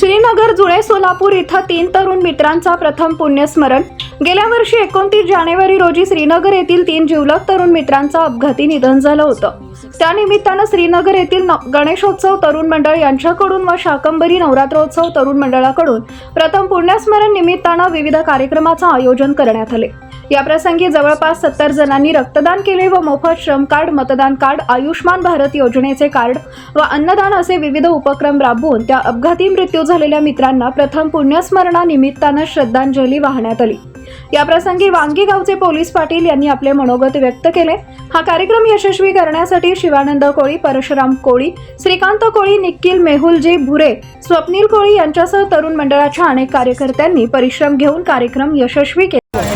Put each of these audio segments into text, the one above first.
श्रीनगर जुळे सोलापूर इथं तीन तरुण मित्रांचा प्रथम पुण्यस्मरण. गेल्या वर्षी एकोणतीस जानेवारी रोजी श्रीनगर येथील तीन जिवलग तरुण मित्रांचं अपघाती निधन झालं होतं. त्यानिमित्तानं श्रीनगर येथील न- गणेशोत्सव तरुण मंडळ यांच्याकडून व शाकंबरी नवरात्रोत्सव तरुण मंडळाकडून प्रथम पुण्यस्मरण निमित्तानं विविध कार्यक्रमाचं आयोजन करण्यात आले. याप्रसंगी जवळपास सत्तर जणांनी रक्तदान केले व मोफत श्रम कार्ड मतदान कार्ड आयुष्मान भारत योजनेचे कार्ड व अन्नदान असे विविध उपक्रम राबवून त्या अपघाती मृत्यू झालेल्या मित्रांना प्रथम पुण्यस्मरणानिमित्तानं श्रद्धांजली वाहण्यात आली. याप्रसंगी वांगी गावचे पोलीस पाटील यांनी आपले मनोगत व्यक्त केले. हा कार्यक्रम यशस्वी करण्यासाठी शिवानंद कोळी परशुराम कोळी श्रीकांत कोळी निखिल मेहुलजी भुरे स्वप्नील कोळी यांच्यासह तरुण मंडळाच्या अनेक कार्यकर्त्यांनी परिश्रम घेऊन कार्यक्रम यशस्वी केला.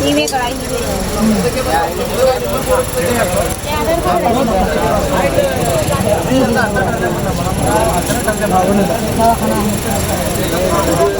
ನೀವೇ ಕಡಾಯಿ ನೀವೇ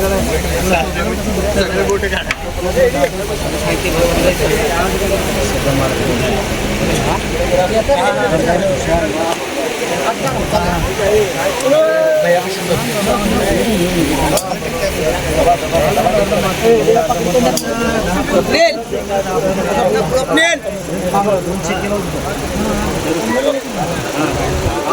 वेगळा ही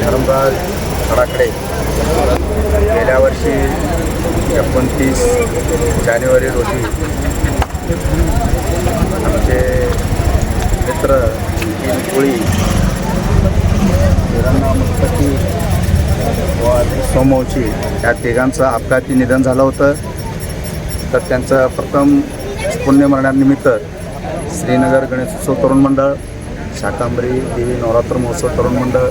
धर्मराज खडाकडे गेल्या वर्षी एकोणतीस जानेवारी रोजी आमचे मित्र तीन कोळी हिरण्णा मुस्तकी व सोमवची या तिघांचं अपघाती निधन झालं होतं. तर त्यांचं प्रथम पुण्यमरणानिमित्त श्रीनगर गणेशोत्सव तरुण मंडळ शाकांबरी देवी नवरात्र महोत्सव तरुण मंडळ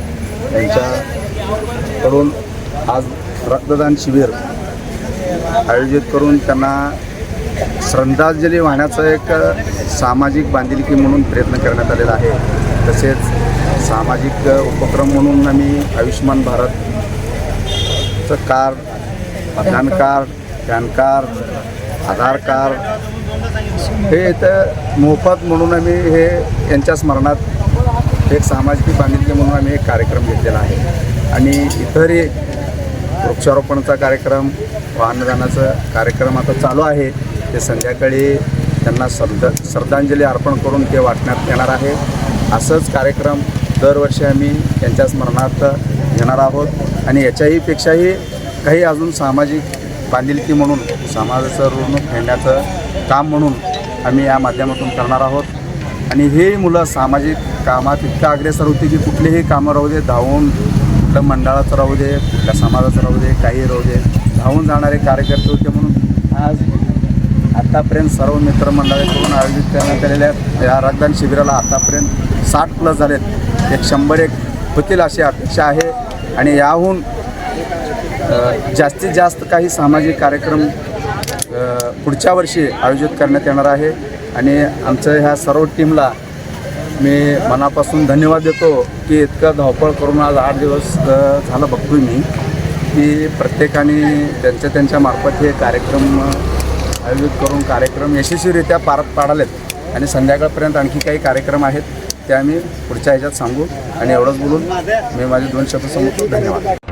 यांच्याकडून आज रक्तदान शिबिर आयोजित करून त्यांना श्रद्धांजली वाहण्याचं एक सामाजिक बांधिलकी म्हणून प्रयत्न करण्यात आलेला आहे. तसेच सामाजिक उपक्रम म्हणून आम्ही Ayushman भारतचं card pan card pan card Aadhaar card हे इथं मोफत म्हणून आम्ही हे यांच्या स्मरणात एक सामाजिक बांधिलकी म्हणून आम्ही एक कार्यक्रम घेतलेला आहे. आणि इतरही वृक्षारोपणाचा कार्यक्रम व अन्नदानाचा कार्यक्रम आता चालू आहे. ते संध्याकाळी त्यांना श्रद्धा श्रद्धांजली अर्पण करून ते वाटण्यात येणार आहे. असंच कार्यक्रम दरवर्षी आम्ही त्यांच्या स्मरणार्थ घेणार आहोत. आणि याच्याही पेक्षाही काही अजून सामाजिक बांधिलकी म्हणून समाजाचं ऋण फेडण्याचं काम म्हणून आम्ही या माध्यमातून करणार आहोत. आणि हे मुलं सामाजिक कामात इतकं अग्रेसर होती की कुठलेही कामं राहू दे धावून कुठल्या मंडळाचं राहू दे कुठल्या समाजाचं राहू दे काही राहू दे धावून जाणारे कार्यकर्ते होते म्हणून आज आत्तापर्यंत सर्व मित्रमंडळाकडून आयोजित करण्यात आलेल्या या रक्तदान शिबिराला आतापर्यंत साठ प्लस झालेत. एक शंभर एक होतील अशी अपेक्षा आहे आणि याहून जास्तीत जास्त काही सामाजिक कार्यक्रम पुढच्या वर्षी आयोजित करण्यात येणार आहे. आणि आमचं ह्या सर्व टीमला मी मनापासून धन्यवाद देतो की इतकं धावपळ करून आज आठ दिवस झालं बघतोय मी की प्रत्येकाने त्यांच्या त्यांच्या मार्फत हे कार्यक्रम आयोजित करून कार्यक्रम यशस्वीरित्या पार पाडालेत. आणि संध्याकाळपर्यंत आणखी काही कार्यक्रम आहेत ते आम्ही पुढच्या ह्याच्यात सांगू आणि एवढंच बोलून मी माझे दोन शब्द सांगतो धन्यवाद.